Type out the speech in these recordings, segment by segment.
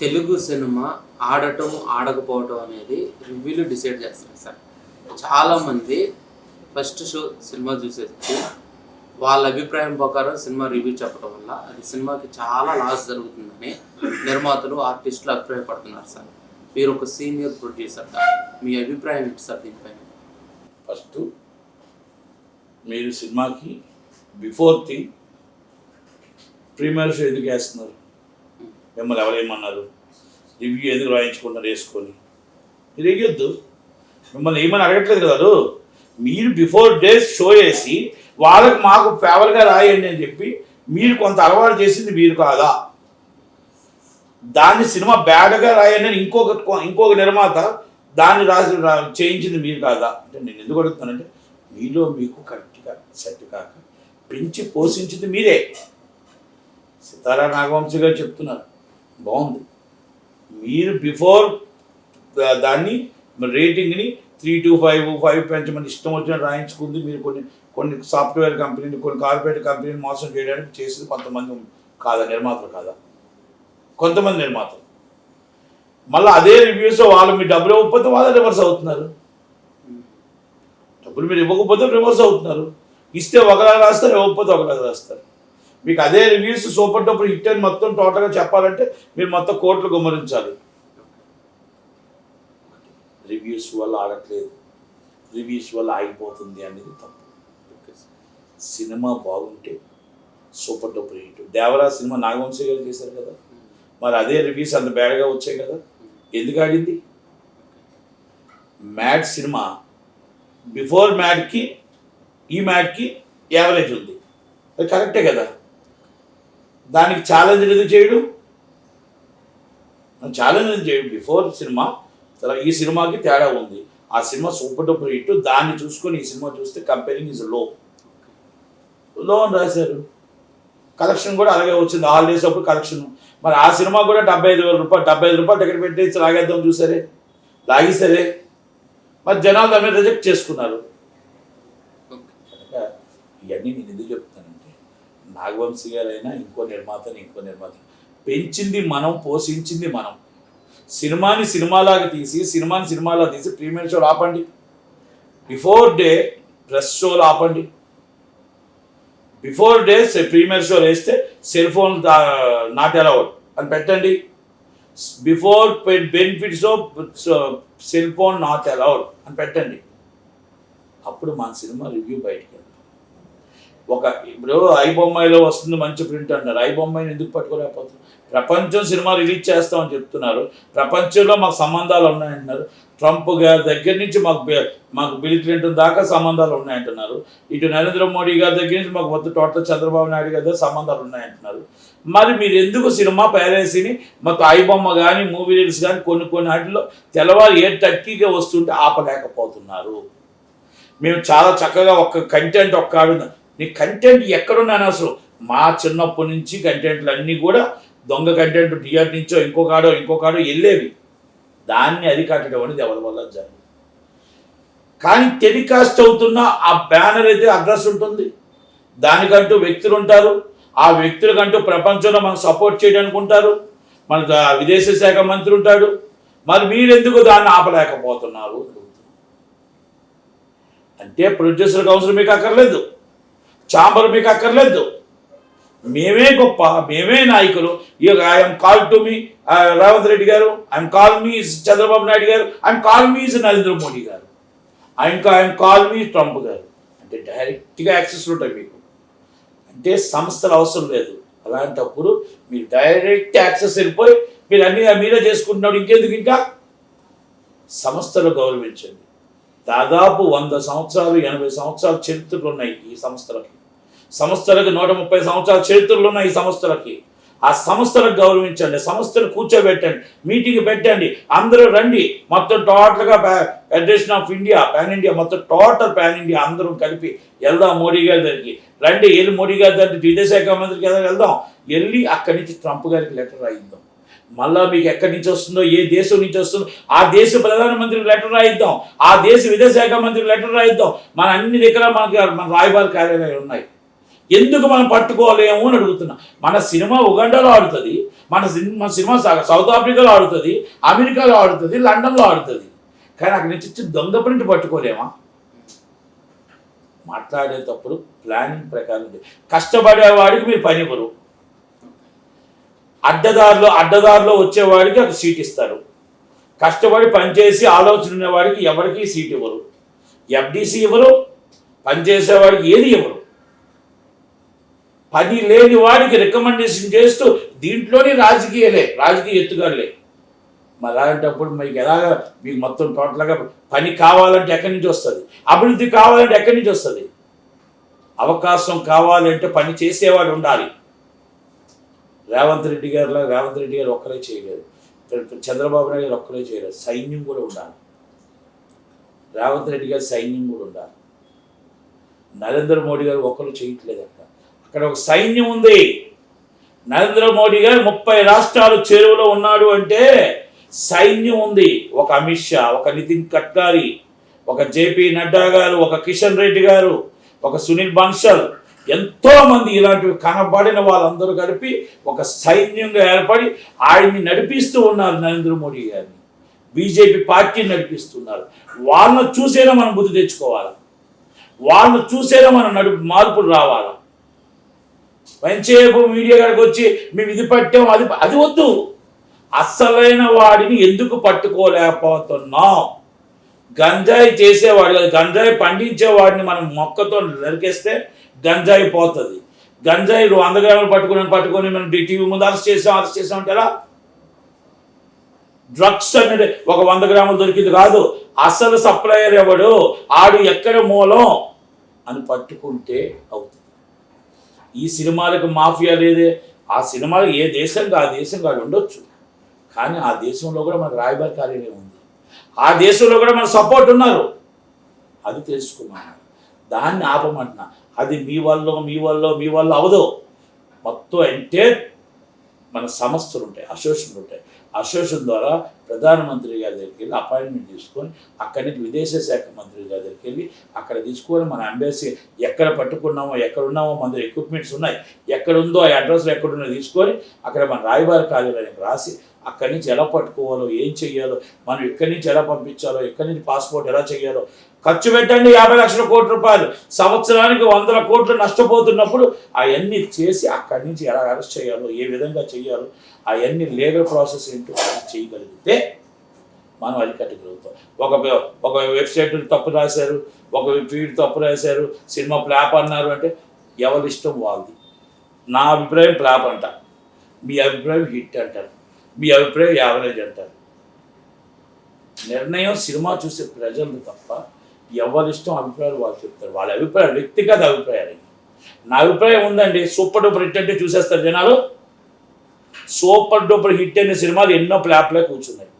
Telugu cinema ఆడటం ఆడకపోవటం అనేది రివ్యూలు డిసైడ్ చేస్తారు సార్. చాలామంది ఫస్ట్ షో సినిమా చూసేసి వాళ్ళ అభిప్రాయం ప్రకారం సినిమా రివ్యూ చెప్పడం వల్ల అది సినిమాకి చాలా లాస్ జరుగుతుందని నిర్మాతలు ఆర్టిస్టులు అభిప్రాయపడుతున్నారు సార్. మీరు ఒక సీనియర్ ప్రొడ్యూసర్ మీ అభిప్రాయం ఏంటి సార్ దీనిపైన? ఫస్ట్ మీరు సినిమాకి బిఫోర్ థింగ్ ప్రీమియర్ షో ఎందుకు వేస్తున్నారు? మిమ్మల్ని ఎవరేమన్నారు? రివ్యూ ఎందుకు రాయించుకున్నారు వేసుకొని? మీరు వేయొద్దు మిమ్మల్ని ఏమని అడగట్లేదు కదా మీరు బిఫోర్ డేస్ షో వేసి వాళ్ళకి మాకు ఫేవర్గా రాయండి అని చెప్పి మీరు కొంత అలవాటు చేసింది మీరు కాదా? దాన్ని సినిమా బ్యాడ్గా రాయండి అని ఇంకొక ఇంకొక నిర్మాత దాన్ని రాసి రా- చేయించింది మీరు కాదా? అంటే నేను ఎందుకు అడుగుతానంటే మీలో మీకు కరెక్ట్గా సెట్ కాక పెంచి పోషించింది మీరే. సితారా నాగవంశీ గారు చెప్తున్నారు. బాగుంది. మీరు బిఫోర్ దాన్ని రేటింగ్ని త్రీ టు ఫైవ్ ఫైవ్ పెంచమని ఇష్టం వచ్చినట్టు రాయించుకుంది. మీరు కొన్ని కొన్ని సాఫ్ట్వేర్ కంపెనీలు కొన్ని కార్పొరేట్ కంపెనీలు మోసం చేయడానికి చేసేది కొంతమంది కాదా? నిర్మాతలు కాదా? కొంతమంది నిర్మాతలు. మళ్ళీ అదే రివ్యూస్ వాళ్ళు మీ డబ్బులు ఇవ్వకపోతే వాళ్ళు రివర్స్ అవుతున్నారు. డబ్బులు మీరు ఇవ్వకపోతే రివర్స్ అవుతున్నారు. ఇస్తే ఒకలా రాస్తారు ఇవ్వకపోతే ఒకలా రాస్తారు. మీకు అదే రివ్యూస్ సూపర్ డబ్బులు హిట్ అని మొత్తం టోటల్గా చెప్పాలంటే మీరు మొత్తం కోట్లు గుమ్మరించాలి. రివ్యూస్ వల్ల ఆడట్లేదు రివ్యూస్ వల్ల ఆగిపోతుంది అనేది తప్పు. సినిమా బాగుంటే సూపర్ డబ్బులు హిట్ దేవరా సినిమా నాగవంశీ గారు చేశారు కదా? మరి అదే రివ్యూస్ అంత బ్యాడ్గా వచ్చాయి కదా? ఎందుకు ఆడింది మ్యాడ్ సినిమా బిఫోర్ మ్యాడ్కి ఈ మ్యాడ్కి యావరేజ్ ఉంది. అది కరెక్టే కదా? దానికి ఛాలెంజ్ ఎందుకు చేయడం? ఛాలెంజ్ చేయడం. బిఫోర్ సినిమా ఈ సినిమాకి తేడా ఉంది. ఆ సినిమా సూపర్ డూపర్ హిట్. దాన్ని చూసుకొని ఈ సినిమా చూస్తే కంపేరింగ్ ఇస్లో లో అని రాశారు. కలెక్షన్ కూడా అలాగే వచ్చింది. హాలిడేస్ అప్పుడు కలెక్షన్ మరి ఆ సినిమా కూడా డెబ్బై ఐదు వేల రూపాయలు డెబ్బై ఐదు రూపాయలు టికెట్ పెట్టేసి లాగేద్దాం చూసారే? లాగిస్తారే మరి జనాలు దాన్ని రిజెక్ట్ చేసుకున్నారు. ఇవన్నీ నేను ఎందుకు నాగవంశీ గారైనా ఇంకో నిర్మాతని ఇంకో నిర్మాత పెంచింది మనం పోషించింది మనం. సినిమాని సినిమాలాగా తీసి సినిమాని సినిమాలా తీసి ప్రీమియర్ షోలు ఆపండి. బిఫోర్ డే ప్రెస్ షోలు ఆపండి. బిఫోర్ డే ప్రీమియర్ షో వేస్తే సెల్ ఫోన్ నాట్ అలౌడ్ అని పెట్టండి. Before benefits of cell phone not allowed అని పెట్టండి. అప్పుడు మన సినిమా రివ్యూ బయటకెళ్ళి ఒక ఇప్పుడు ఐ బొమ్మాయిలో వస్తుంది మంచి ప్రింట్ అన్నారు ఐ బొమ్మాయిని ఎందుకు పట్టుకోలేకపోతున్నారు? ప్రపంచం సినిమా రిలీజ్ చేస్తామని చెప్తున్నారు. ప్రపంచంలో మాకు సంబంధాలు ఉన్నాయంటున్నారు. ట్రంప్ గారి దగ్గర నుంచి మాకు మాకు బిల్ క్లింటన్ దాకా సంబంధాలు ఉన్నాయంటున్నారు. ఇటు నరేంద్ర మోడీ గారి దగ్గర నుంచి మాకు మొత్తం టోటల్ చంద్రబాబు నాయుడు గారి దగ్గర సంబంధాలు ఉన్నాయంటున్నారు. మరి మీరు ఎందుకు సినిమా ప్యారేసీని మొత్తం ఐ బొమ్మ కానీ మూవీ రీల్స్ కానీ కొన్ని కొన్ని వాటిలో తెల్లవారు ఏ టక్కీగా వస్తుంటే ఆపలేకపోతున్నారు. మేము చాలా చక్కగా ఒక కంటెంట్ ఒక్క ఆవిడ నీ కంటెంట్ ఎక్కడున్నాను అసలు మా చిన్నప్పటి నుంచి కంటెంట్లు అన్నీ కూడా దొంగ కంటెంట్ టీఆర్ నుంచో ఇంకొకాడో ఇంకొకాడో వెళ్ళేవి. దాన్ని అరికట్టడం అనేది ఎవరి వల్ల జరిగింది. కానీ టెలికాస్ట్ అవుతున్న ఆ బ్యానర్ అయితే అడ్రస్ ఉంటుంది. దానికంటూ వ్యక్తులు ఉంటారు. ఆ వ్యక్తులకంటూ ప్రపంచంలో మనం సపోర్ట్ చేయడానికి ఉంటారు. మన విదేశీ శాఖ మంత్రి ఉంటాడు. మరి మీరెందుకు దాన్ని ఆపలేకపోతున్నారు? అంటే ప్రొడ్యూసర్ కౌన్సిల్ మీకు అక్కర్లేదు. చాంబర్ మీకు అక్కర్లేదు. మేమే గొప్ప మేమే నాయకులు. ఇక I'm call to me Revanth Reddy garu I'm call me Chandrababu Naidu garu I'm call me Narendra Modi garu. ఇంకా ఐఎమ్ కాల్ మీ ట్రంప్ గారు. అంటే డైరెక్ట్గా యాక్సెస్ ఉంటాయి మీకు. అంటే సంస్థలు అవసరం లేదు. అలాంటప్పుడు మీరు డైరెక్ట్ యాక్సెస్ వెళ్ళిపోయి మీరు అన్ని మీరే చేసుకుంటున్నాడు ఇంకెందుకు ఇంకా? సంస్థలు గౌరవించండి. దాదాపు వంద సంవత్సరాలు ఎనభై సంవత్సరాలు చరిత్రలు ఉన్నాయి ఈ సంస్థలకి. సంస్థలకు నూట ముప్పై సంవత్సరాల చరిత్రలు ఉన్నాయి ఈ సంస్థలకి ఆ సంస్థలకు గౌరవించండి సంస్థలు కూర్చోబెట్టండి మీటింగ్ పెట్టండి అందరూ రండి. మొత్తం టోటల్గా federation of India pan India మొత్తం టోటల్ పాన్ ఇండియా అందరం కలిపి వెళ్దాం మోడీ గారి దగ్గరికి. రండి వెళ్ళి మోడీ గారి దగ్గరికి విదేశాఖ మంత్రికి వెళ్దాం. వెళ్ళి అక్కడి నుంచి ట్రంప్ గారికి లెటర్ రాయిద్దాం. మళ్ళా మీకు ఎక్కడి నుంచి వస్తుందో ఏ దేశం నుంచి వస్తుందో ఆ దేశ ప్రధానమంత్రికి లెటర్ రాయిద్దాం. ఆ దేశ విదేశాఖ మంత్రికి లెటర్ రాయిద్దాం. మన అన్ని దగ్గర మనకి మన రాయబార కార్యాలయాలు ఉన్నాయి. ఎందుకు మనం పట్టుకోలేము అని అడుగుతున్నా. మన సినిమా ఉగండాలో ఆడుతుంది మన సినిమా మన సినిమా సౌత్ ఆఫ్రికాలో ఆడుతుంది అమెరికాలో ఆడుతుంది లండన్లో ఆడుతుంది. కానీ అక్కడి నుంచి దొంగ ప్రింట్ పట్టుకోలేమా? మాట్లాడేటప్పుడు ప్లానింగ్ ప్రకారం కష్టపడేవాడికి మీరు పని ఇవ్వరు. అడ్డదారిలో అడ్డదారిలో వచ్చేవాడికి ఒక సీట్ ఇస్తారు. కష్టపడి పనిచేసి ఆలోచన ఉన్నవాడికి ఎవరికి సీట్ ఇవ్వరు. ఎఫ్డీసీ ఇవ్వరు పనిచేసేవాడికి ఏది ఇవ్వరు. పని లేని వాడికి రికమెండేషన్ చేస్తూ దీంట్లోనే రాజకీయలే రాజకీయ ఎత్తుగారులే మరి అలాంటప్పుడు మీకు ఎలాగ మీకు మొత్తం టోటల్గా పని కావాలంటే ఎక్కడి నుంచి వస్తుంది? అభివృద్ధి కావాలంటే ఎక్కడి నుంచి వస్తుంది? అవకాశం కావాలంటే పని చేసేవాడు ఉండాలి. రేవంత్ రెడ్డి గారిలో రేవంత్ రెడ్డి గారు ఒక్కరే చేయలేదు. చంద్రబాబు నాయుడు గారు ఒక్కరే చేయలేదు. సైన్యం కూడా ఉండాలి. రేవంత్ రెడ్డి గారి సైన్యం కూడా ఉండాలి. నరేంద్ర మోడీ గారు ఒక్కరు చేయట్లేదు అక్కడ. ఇక్కడ ఒక సైన్యం ఉంది. నరేంద్ర మోడీ గారు ముప్పై రాష్ట్రాలు చేరువలో ఉన్నాడు అంటే సైన్యం ఉంది. ఒక అమిత్ షా ఒక నితిన్ గడ్కరీ ఒక జేపీ నడ్డా గారు ఒక కిషన్ రెడ్డి గారు ఒక సునీల్ బన్సల్ ఎంతో మంది ఇలాంటివి కనబడిన వాళ్ళందరూ కలిపి ఒక సైన్యంగా ఏర్పడి ఆయన్ని నడిపిస్తూ ఉన్నారు నరేంద్ర మోడీ గారిని. బీజేపీ పార్టీని నడిపిస్తున్నారు. వాళ్ళను చూసేనా మనం బుద్ధి తెచ్చుకోవాలి. వాళ్ళను చూసేనా మనం నడుపు మార్పులు రావాలా. మంచిసేపు మీడియా గారికి వచ్చి మేము ఇది పట్టాం అది అది వద్దు. అస్సలైన వాడిని ఎందుకు పట్టుకోలేకపోతున్నాం? గంజాయి చేసేవాడు కాదు గంజాయి పండించేవాడిని మనం మొక్కతో నరికేస్తే గంజాయి పోతుంది. గంజాయి వంద గ్రాములు పట్టుకుని పట్టుకొని మనం టీవీ ముందు అరెస్ట్ చేసాం అరెస్ట్ చేసాం అంటారా డ్రగ్స్ అనేది ఒక వంద గ్రాములు దొరికింది కాదు. అసలు సప్లయర్ ఎవడు? ఆడు ఎక్కడ మూలం? అని పట్టుకుంటే అవుతుంది. ఈ సినిమాలకు మాఫియా లేదే. ఆ సినిమాలు ఏ దేశంగా ఆ దేశం కాదు ఉండొచ్చు. కానీ ఆ దేశంలో కూడా మనకు రాయబారి కార్యాలయం ఉంది. ఆ దేశంలో కూడా మన సపోర్ట్ ఉన్నారు. అది తెలుసుకున్నాను. దాన్ని ఆపమంటున్నా. అది మీ వల్ల మీ వల్ల మీ వల్ల అవదు. మొత్తం అంటే మన సంస్థలు ఉంటాయి అసోసియేషన్లు ఉంటాయి. అసోసియేషన్ ద్వారా ప్రధానమంత్రి గారి దగ్గరికి వెళ్ళి అపాయింట్మెంట్ తీసుకొని అక్కడి నుంచి విదేశీ శాఖ మంత్రి గారి దగ్గరికి వెళ్ళి అక్కడ తీసుకొని మన అంబేసీ ఎక్కడ పట్టుకున్నామో ఎక్కడ ఉన్నామో మన దగ్గర ఎక్విప్మెంట్స్ ఉన్నాయి ఎక్కడ ఉందో ఆ అడ్రస్లో ఎక్కడున్నది తీసుకొని అక్కడ మన రాయబారి కార్యాలయానికి రాసి అక్కడి నుంచి ఎలా పట్టుకోవాలో ఏం చెయ్యాలో మనం ఇక్కడి నుంచి ఎలా పంపించాలో ఇక్కడి నుంచి పాస్పోర్ట్ ఎలా చేయాలో ఖర్చు పెట్టండి యాభై లక్షల కోట్ల రూపాయలు. సంవత్సరానికి వందల కోట్లు నష్టపోతున్నప్పుడు అవన్నీ చేసి అక్కడి నుంచి ఎలా అరెస్ట్ చేయాలో ఏ విధంగా చేయాలో అవన్నీ లీగల్ ప్రాసెస్ ఏంటో చేయగలిగితే మనం అరికట్టగలుగుతాం. ఒక ఒక వెబ్సైట్ తప్పు రాశారు ఒక ఫీడ్ తప్పు రాశారు సినిమా ప్లాప్ అన్నారు అంటే ఎవరి ఇష్టం వాళ్ళది. నా అభిప్రాయం ప్లాప్ అంట. మీ అభిప్రాయం హిట్ అంటారు. మీ అభిప్రాయం యావరేజ్ అంటారు. నిర్ణయం సినిమా చూసే ప్రజలు తప్ప ఎవరి ఇష్టం అభిప్రాయాలు వాళ్ళు చెప్తారు. వాళ్ళ అభిప్రాయం వ్యక్తిగత అభిప్రాయాలు నా అభిప్రాయం ఉందండి సూపర్ డూపర్ హిట్ అంటే చూసేస్తారు జనాలు. సూపర్ డూపర్ హిట్ అయిన సినిమాలు ఎన్నో ప్లాప్లే కూర్చున్నాయి.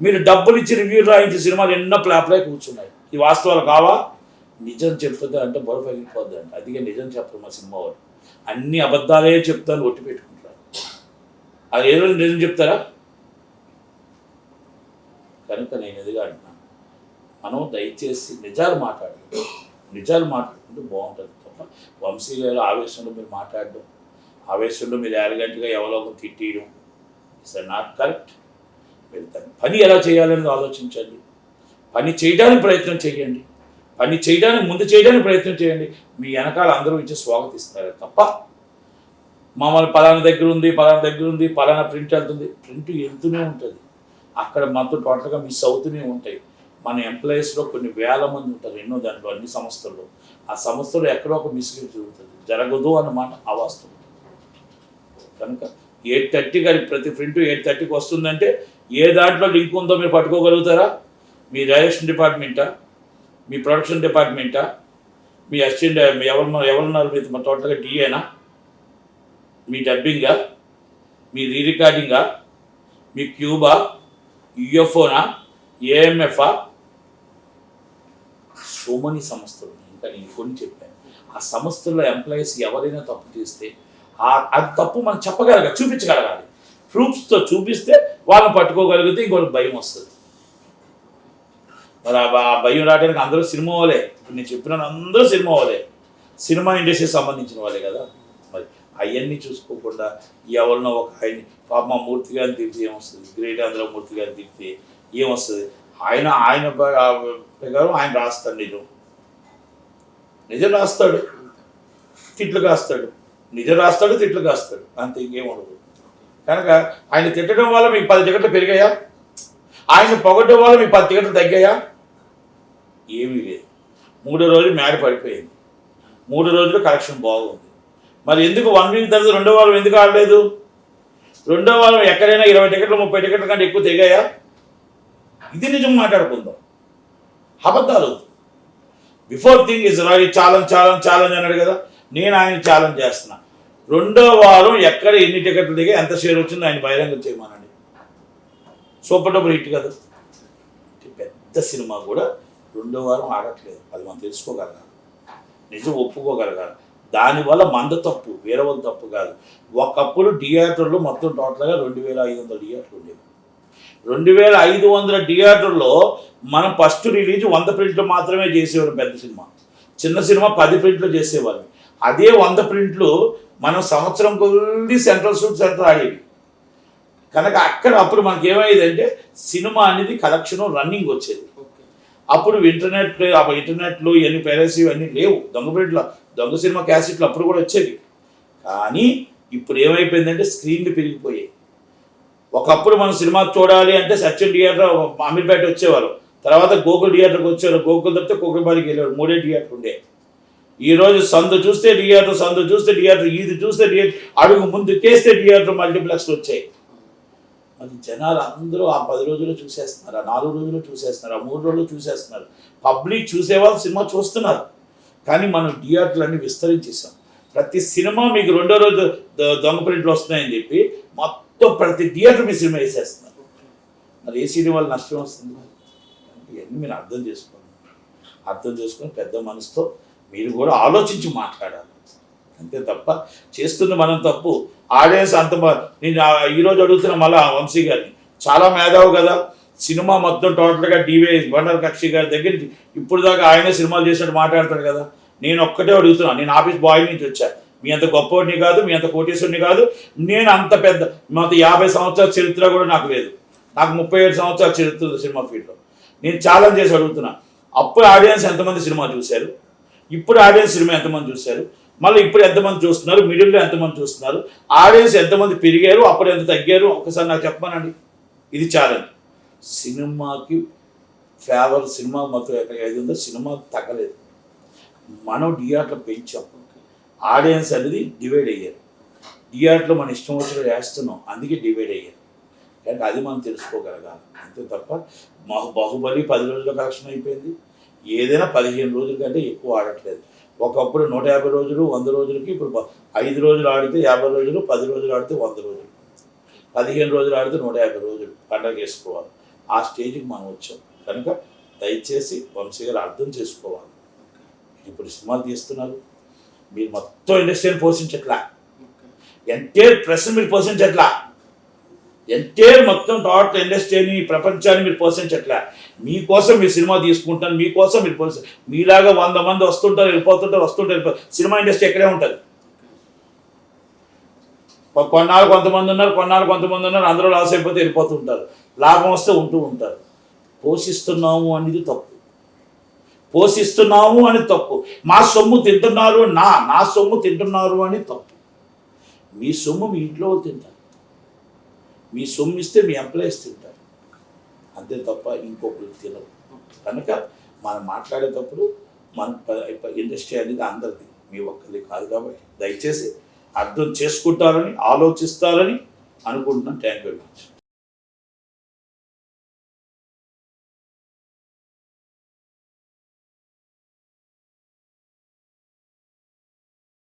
మీరు డబ్బులు ఇచ్చి రివ్యూ రాయించిన సినిమాలు ఎన్నో ప్లాప్లే కూర్చున్నాయి. ఈ వాస్తవాలు కావా? నిజం చెప్తుంది అంటే బొర పగిలిపోద్ది అంటే అందుకే నిజం చెప్పరు మా సినిమా వాళ్ళు. అన్ని అబద్ధాలే చెప్తాను ఒట్టి పెట్టుకుంటారు. అది ఏదో నిజం చెప్తారా? కనుక నేను ఎదుగా అంటున్నాను మనం దయచేసి నిజాలు మాట్లాడండి నిజాలు మాట్లాడుకుంటే బాగుంటుంది. తప్ప వంశీ గారు ఆవేశంలో మీరు మాట్లాడడం ఆవేశంలో మీరు ఎరగంటగా ఎవరో ఒకరు తిట్టేయడం ఇస్ నాట్ కరెక్ట్ మీరు దాన్ని పని ఎలా చేయాలని ఆలోచించండి. పని చేయడానికి ప్రయత్నం చేయండి. పని చేయడానికి ముందు చేయడానికి ప్రయత్నం చేయండి. మీ వెనకాల అందరూ ఇచ్చి స్వాగతిస్తారు తప్ప మమ్మల్ని పలానా దగ్గర ఉంది పలానా దగ్గర ఉంది పలానా ప్రింట్ వెళ్తుంది. ప్రింట్ వెళ్తూనే ఉంటుంది? అక్కడ మనతో టోటల్గా మిస్ అవుతూనే ఉంటాయి. మన ఎంప్లాయీస్లో కొన్ని వేల మంది ఉంటారు ఎన్నో దాంట్లో అన్ని సంస్థల్లో. ఆ సంస్థలో ఎక్కడో ఒక మిస్లీడ్ జరుగుతుంది. జరగదు అన్నమాట అవాస్తవం కనుక ఎయిట్ థర్టీ గారి ప్రతి ప్రింట్ ఎయిట్ థర్టీకి వస్తుందంటే ఏ దాంట్లో లింక్ ఉందో మీరు పట్టుకోగలుగుతారా? మీ డైరెక్షన్ డిపార్ట్మెంటా? మీ ప్రొడక్షన్ డిపార్ట్మెంటా? మీ అసిస్టెంట్ ఎవరు ఎవరున్నారు మీరు? మా టోటల్గా డిఏనా మీ డబ్బింగా మీ రీ రికార్డింగా మీ క్యూబా యుఎఫ్ఓనా ఏఎంఎఫా సో మనీ సంస్థలు ఇంకా నేను కొన్ని చెప్పాను. ఆ సంస్థల్లో ఎంప్లాయీస్ ఎవరైనా తప్పు చేస్తే ఆ అది తప్పు మనం చెప్పగలగాలి చూపించగలగాలి. ప్రూఫ్స్తో చూపిస్తే వాళ్ళని పట్టుకోగలిగితే ఇంకొక భయం వస్తుంది. మరి ఆ భయం రావడానికి అందరూ సినిమా వాళ్ళే. ఇప్పుడు నేను చెప్పిన అందరూ సినిమా వాళ్ళే. సినిమా ఇండస్ట్రీకి సంబంధించిన వాళ్ళే కదా. మరి అవన్నీ చూసుకోకుండా ఎవరినో ఒక ఆయన పాప మా మూర్తి గారిని తిప్పితే ఏమొస్తుంది? గ్రేట్ ఆంధ్ర మూర్తి గారిని తిరిగితే ఏమొస్తుంది? ఆయన ఆయన ప్రకారం ఆయన రాస్తాడు నిజం. నిజం రాస్తాడు. తిట్లు కాస్తాడు. నిజం రాస్తాడు తిట్లు కాస్తాడు. అంత ఇంకేం ఉండదు. కనుక ఆయన తిట్టడం వల్ల మీకు పది టికెట్లు పెరిగాయా? ఆయన పొగడం వల్ల మీకు పది టికెట్లు తగ్గాయా? ఏమీ లేదు. మూడో రోజు మేడ పడిపోయింది. మూడు రోజులు కలెక్షన్ బాగుంది. మరి ఎందుకు వన్ వీక్ తర్వాత రెండో వారం ఎందుకు ఆడలేదు? రెండో వారం ఎక్కడైనా ఇరవై టికెట్లు ముప్పై టికెట్ల కంటే ఎక్కువ తెగాయా? ఇది నిజం మాట్లాడుకుందాం. అబద్ధాలు. బిఫోర్ థింగ్ ఇస్ రాయి ఛాలెంజ్ ఛాలెంజ్ ఛాలెంజ్ అన్నాడు కదా నేను ఆయన ఛాలెంజ్ చేస్తున్నా. రెండో వారం ఎక్కడ ఎన్ని టికెట్లు దిగా ఎంత షేర్ వచ్చిందో ఆయన బహిరంగం చేయమనండి. సూపర్ డూపర్ హిట్ కదా. పెద్ద సినిమా కూడా రెండో వారం ఆడట్లేదు అది మనం తెలుసుకోగలగాలి. నిజం ఒప్పుకోగలగాలి. దానివల్ల మంద తప్పు వేరే తప్పు కాదు. ఒకప్పుడు థియేటర్లు మొత్తం టోటల్గా రెండు వేల ఐదు వందల థియేటర్లు ఉండేవి. రెండు వేల ఐదు వందల థియేటర్లో మనం ఫస్ట్ రిలీజ్ వంద ప్రింట్లు మాత్రమే చేసేవారు పెద్ద సినిమా. చిన్న సినిమా పది ప్రింట్లు చేసేవాళ్ళం అదే వంద ప్రింట్లు మనం సంవత్సరం కొద్ది సెంట్రల్ సూట్ సెంటర్ ఆడేవి. కనుక అక్కడ అప్పుడు మనకి ఏమయ్యేదంటే సినిమా అనేది కలెక్షన్ రన్నింగ్ వచ్చేది. అప్పుడు ఇంటర్నెట్ అప్పుడు ఇంటర్నెట్లు ఇవన్నీ పైరసీ ఇవన్నీ లేవు. దొంగ ప్రింట్లు దొంగ సినిమా క్యాసెట్లు అప్పుడు కూడా వచ్చేవి. కానీ ఇప్పుడు ఏమైపోయిందంటే స్క్రీన్లు పెరిగిపోయాయి. ఒకప్పుడు మనం సినిమా చూడాలి అంటే సచిన్ థియేటర్ అమీర్పేట వచ్చేవారు. తర్వాత గోకుల్ థియేటర్కి వచ్చేవారు. గోకుల్ తప్పితే కుక్కబారికి వెళ్ళేవారు. మూడే థియేటర్ ఉండే. ఈ రోజు సందు చూస్తే థియేటర్ సందు చూస్తే థియేటర్ ఇది చూస్తే థియేటర్ అడుగు ముందు కేస్తే థియేటర్ మల్టీప్లెక్స్ వచ్చాయి. అది జనాలు అందరూ ఆ పది రోజులు చూసేస్తున్నారు ఆ నాలుగు రోజులు చూసేస్తున్నారు ఆ మూడు రోజులు చూసేస్తున్నారు. పబ్లిక్ చూసేవాళ్ళు సినిమా చూస్తున్నారు. కానీ మనం థియేటర్లన్నీ విస్తరించేసాం ప్రతి సినిమా మీకు రెండో రోజు ద- దొంగ ప్రింట్లు వస్తున్నాయని చెప్పి మొత్తం ప్రతి థియేటర్ మీ సినిమా వేసేస్తున్నారు. మరి ఏ సినిమా వల్ల నష్టం వస్తుంది? ఇవన్నీ మీరు అర్థం చేసుకోండి. అర్థం చేసుకొని పెద్ద మనసుతో మీరు కూడా ఆలోచించి మాట్లాడాలి. అంతే తప్ప చేస్తున్న మనం తప్పు ఆడియన్స్ అంత నేను ఈరోజు అడుగుతున్న మళ్ళా వంశీ గారిని. చాలా మేధావు కదా. సినిమా మొత్తం టోటల్గా డివై బండర్ కక్షి గారి దగ్గర నుంచి ఇప్పుడు దాకా ఆయనే సినిమాలు చేసినట్టు మాట్లాడతాడు కదా. నేను ఒక్కటే అడుగుతున్నాను నేను ఆఫీస్ బాయ్ నుంచి వచ్చాను మీ అంత గొప్పవాడిని కాదు మీ అంత కోటేశ్వరుని కాదు. నేను అంత పెద్ద మొత్తం యాభై సంవత్సరాల చరిత్ర కూడా నాకు లేదు. నాకు ముప్పై ఏడు సంవత్సరాల చరిత్ర సినిమా ఫీల్డ్లో. నేను ఛాలెంజ్ చేసి అడుగుతున్నా. అప్పుడు ఆడియన్స్ ఎంతమంది సినిమా చూశారు? ఇప్పుడు ఆడియన్స్ సినిమా ఎంతమంది చూశారు? మళ్ళీ ఇప్పుడు ఎంతమంది చూస్తున్నారు? మిడిల్లో ఎంతమంది చూస్తున్నారు? ఆడియన్స్ ఎంతమంది పెరిగారు? అప్పుడు ఎంత తగ్గారు? ఒకసారి నాకు చెప్పమనండి. ఇది ఛాలెంజ్. సినిమాకి ఫేవర్ సినిమా మొత్తం ఎక్కడ ఏది ఉందో సినిమా తగ్గలేదు. మనం థియేటర్ పెంచాం. ఆడియన్స్ అనేది డివైడ్ అయ్యారు. థియేటర్లో మన ఇష్టం వచ్చినట్టు వేస్తున్నాం అందుకే డివైడ్ అయ్యారు. కనుక అది మనం తెలుసుకోగలగాలి. అంతే తప్ప మాకు బాహుబలి పది రోజుల కలెక్షన్ అయిపోయింది. ఏదైనా పదిహేను రోజుల కంటే ఎక్కువ ఆడట్లేదు. ఒకప్పుడు నూట యాభై రోజులు వంద రోజులకి ఇప్పుడు ఐదు రోజులు ఆడితే యాభై రోజులు పది రోజులు ఆడితే వంద రోజులు. పదిహేను రోజులు ఆడితే నూట యాభై రోజులు పండగ చేసుకోవాలి. ఆ స్టేజ్కి మనం వచ్చాం. కనుక దయచేసి వంశీ గారు అర్థం చేసుకోవాలి. ఇప్పుడు సినిమాలు తీస్తున్నారు. మీరు మొత్తం ఇండస్ట్రీని పోషించట్లా. ఎంటైర్ ప్రెస్ మీరు పోషించట్లా. ఎంటైర్ మొత్తం టోటల్ ఇండస్ట్రీని ప్రపంచాన్ని మీరు పోషించట్లా. మీకోసం మీరు సినిమా తీసుకుంటారు మీకోసం మీరు పోషి మీలాగా వంద మంది వస్తుంటారు వెళ్ళిపోతుంటారు వస్తుంటారు సినిమా ఇండస్ట్రీ ఎక్కడే ఉంటుంది. కొన్నాళ్ళు కొంతమంది ఉన్నారు కొన్నాళ్ళు కొంతమంది ఉన్నారు అందరూ లాస్ అయిపోతే వెళ్ళిపోతుంటారు లాభం వస్తే ఉంటూ ఉంటారు. పోషిస్తున్నాము అనేది తప్పు. పోషిస్తున్నాము అని తప్పు. మా సొమ్ము తింటున్నారు నా నా సొమ్ము తింటున్నారు అని తప్పు. మీ సొమ్ము మీ ఇంట్లో తింటారు. మీ సొమ్ము ఇస్తే మీ ఎంప్లాయీస్ తింటారు. అంతే తప్ప ఇంకొకరు తినరు. కనుక మనం మాట్లాడేటప్పుడు మన ఇండస్ట్రీ అనేది అందరిది. మీ ఒక్కరి కాదు కాబట్టి దయచేసి అర్థం చేసుకుంటారని ఆలోచిస్తారని అనుకుంటున్నాను. Thank you very much